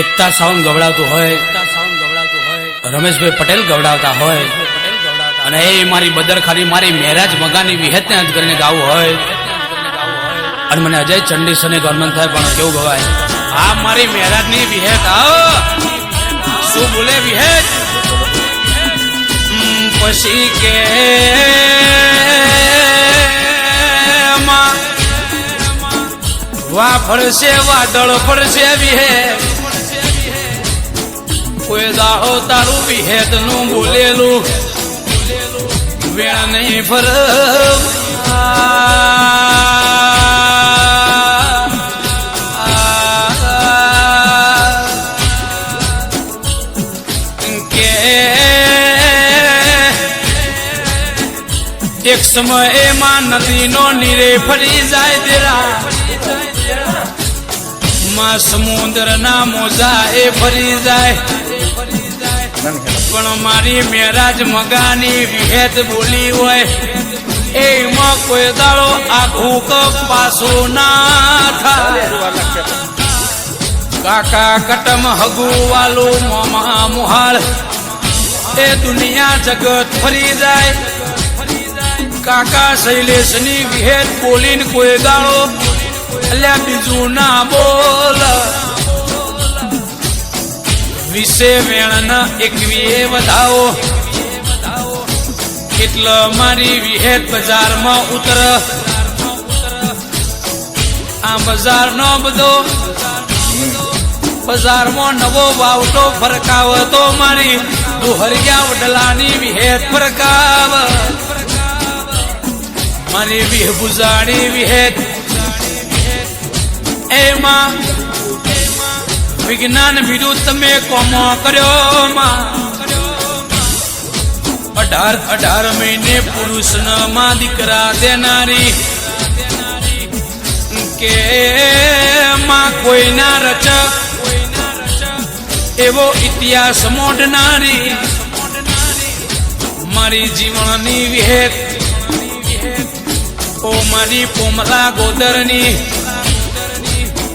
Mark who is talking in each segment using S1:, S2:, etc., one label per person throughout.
S1: એકતા sound ગવડાવતું હોય, રમેશભાઈ પટેલ ગવડાવતા હોય, અને એ મારી બદરખાની, મારી મહેરાજ મગાની વિહેતને અંત કરીને ગાવું હોય. અને મને અજય ચંડી સને ગવર્મેન્ટ થાય પણ કેવું ગવાય. આ મારી મહેરાજની વિહેત શું બોલે વિહેત? પછી કે માં વા ફરશે વાદળ ફરશે વિહે કોઈ દાહો તારું વિહેતનું બોલેલું. વેણ નહીં ફર એક સમયે માં નદીનો નીરે ફરી જાય દેરા. માં સમુદ્ર ના મોજા એ ફરી જાય. પણ મારી મેરાજ મગાની વિહેત બોલી હોય. એમાં કોઈ દાડો આખું કપ પાછું ના થાય. કાકા કટમ હગુ વાલું મોમા મુહાળ. એ દુનિયા જગત ફરી જાય. કાકા શૈલેષની વિહેત બોલીને કોઈ ગાળો અલ્યા બીજું ના બોલ. વિશે વેણના એકવીએ વધાવો. એટલે મારી વિહેત બજારમાં ઉતર. આ બજારનો બધો, બજારમાં નવો વાવટો ફરકાવ તો મારી દુહરિયા વડલાની વિહેત ફરકાવ. મારી વિહ બુજાણી વિહેત. એમાં વિજ્ઞાન વિરુદ્ધ તમે કોમો કર્યો માં. અઢાર અઢાર મહિને પુરુષમાં દીકરા દેનારી. કે માં કોઈના રચ એવો ઇતિહાસ મોઢનારી. મારી જીવનની વિહેત ઓ મારી પોમલા ગોદરની.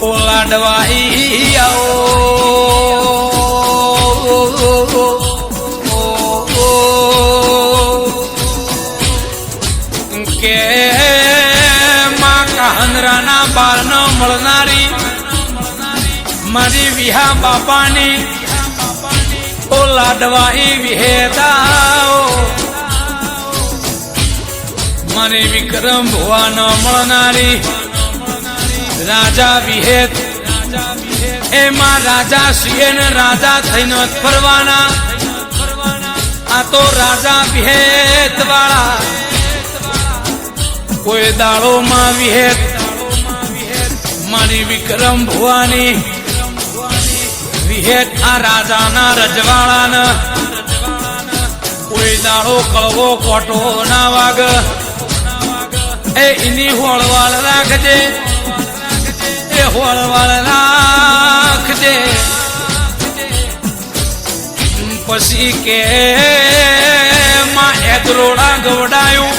S1: ઓલાડવાઈ આવો કે માં કાંદરાના ન મળનારી મારી વિહા બાપાની ઓલાડવાઈ વિહેતાઓ મારી વિક્રમ ભુવા ન મળનારી. રાજા વિહેત. એમાં રાજા શ્રીએ ને રાજા થઈને ફરવાના. આ તો રાજા વિહેત વાળા. કોઈ દાળોમાં વિહેત. મારી વિક્રમ ભુવાની. વિહેત આ રાજાના રજવાળાના કોઈ દાળો કળવો કોટો ના વાગ. એ એની હોળવાળ રાખજે. હોળવાળ રાખજે પછી કે માં એદરોડા ગવડાયું